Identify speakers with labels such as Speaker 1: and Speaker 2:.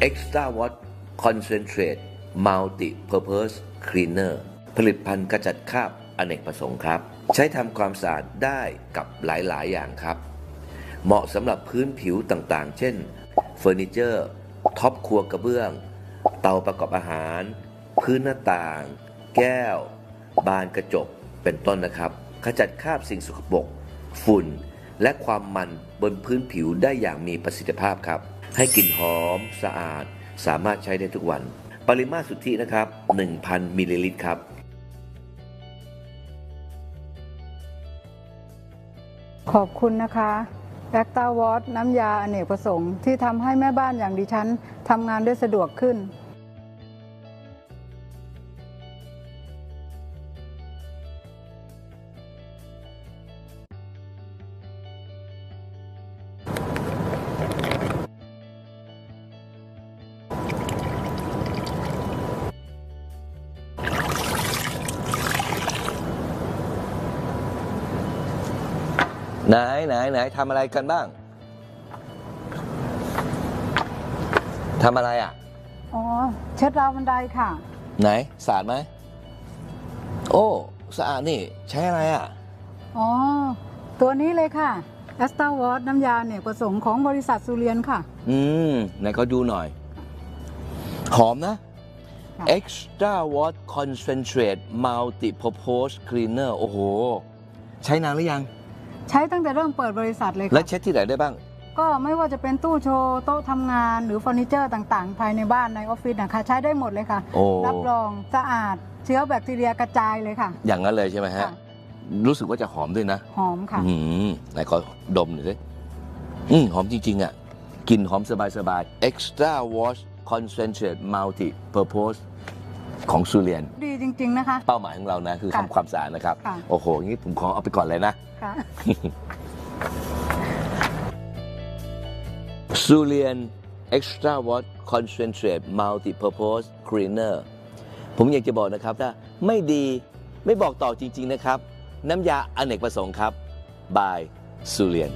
Speaker 1: Extra Watt Concentrate Multi Purpose Cleaner ผลิตภัณฑ์กระจัดคราบอเนกประสงค์ครับ ใช้ทำความสะอาดได้กับหลาย ๆ อย่างครับ เหมาะสำหรับพื้นผิวต่างๆ เช่นเฟอร์นิเจอร์ท็อปครัวกระเบื้อง เตาประกอบอาหาร พื้นหน้าต่าง แก้ว บานกระจกเป็นต้นนะครับ ขจัดคราบสิ่งสกปรกฝุ่น และความมันบนพื้นผิวได้อย่างมีประสิทธิภาพครับ ให้กลิ่นหอมสะอาด สามารถใช้ได้ทุกวัน ปริมาตรสุทธินะครับ 1,000มิลลิลิตรครับ
Speaker 2: ขอบคุณนะคะแบคตาวอตน้ำยาอเนกประสงค์ที่ทำให้แม่บ้านอย่างดิฉันทำงานได้สะดวกขึ้น
Speaker 1: ไหนไหนไหนทำอะไรกันบ้างทำอะไรอะ
Speaker 2: อ๋อ เช็ดราวบันไดค่ะ
Speaker 1: ไหนสะอาดไหม โอ้ สะอาดนี่ ใช้อะไรอะ
Speaker 2: อ๋อ ตัวนี้เลยค่ะแอสตาวอตน้ำยาอเนกประสงค์ของบริษัทสุเรียนค่ะ
Speaker 1: อืม ไหนก็ดูหน่อย หอมนะ
Speaker 2: ค่ะ
Speaker 1: Extra Watt Concentrate Multi Purpose Cleaner โอ้โห ใช้นานหรือยัง
Speaker 2: ใช้ตั้งแต่เริ่มเปิดบริษัทเลย
Speaker 1: และ
Speaker 2: ค่ะ
Speaker 1: เช็ดที่ไหนได้บ้าง
Speaker 2: ก็ไม่ว่าจะเป็นตู้โชว์โต๊ะทำงานหรือเฟอร์นิเจอร์ต่างๆ ภายในบ้านในออฟฟิศนะคะใช้ได้หมดเลยค่ะ
Speaker 1: โอ้
Speaker 2: รับรองสะอาดเชื้อแบคทีเรียกระจายเลยค่ะ
Speaker 1: อย่างนั้นเลยใช่ไหมฮะ
Speaker 2: ค่ะ
Speaker 1: รู้สึกว่าจะหอมด้วยนะ
Speaker 2: หอมค่ะ
Speaker 1: อืมไหนขอดมหน่อยสิอืมหอมจริง ๆ อะกลิ่นหอมสบายๆ Extra Wash Concentrate Multi Purpose ของซูเรียน
Speaker 2: ดีจริง ๆ นะคะ
Speaker 1: เป้าหมายของเรานะ คือ
Speaker 2: ค่ะ
Speaker 1: ทำความสะอาดนะครับ
Speaker 2: ค่ะ
Speaker 1: โอ้โหงี้ผมขอเอาไปก่อนเลยนะ
Speaker 2: ค่ะ
Speaker 1: ซูเรียน Extra Watt Concentrate Multi Purpose Cleaner ผมอยากจะบอกนะครับถ้าไม่ดีไม่บอกต่อจริง ๆ นะครับ น้ำยาอเนกประสงค์ครับบายซูเรียน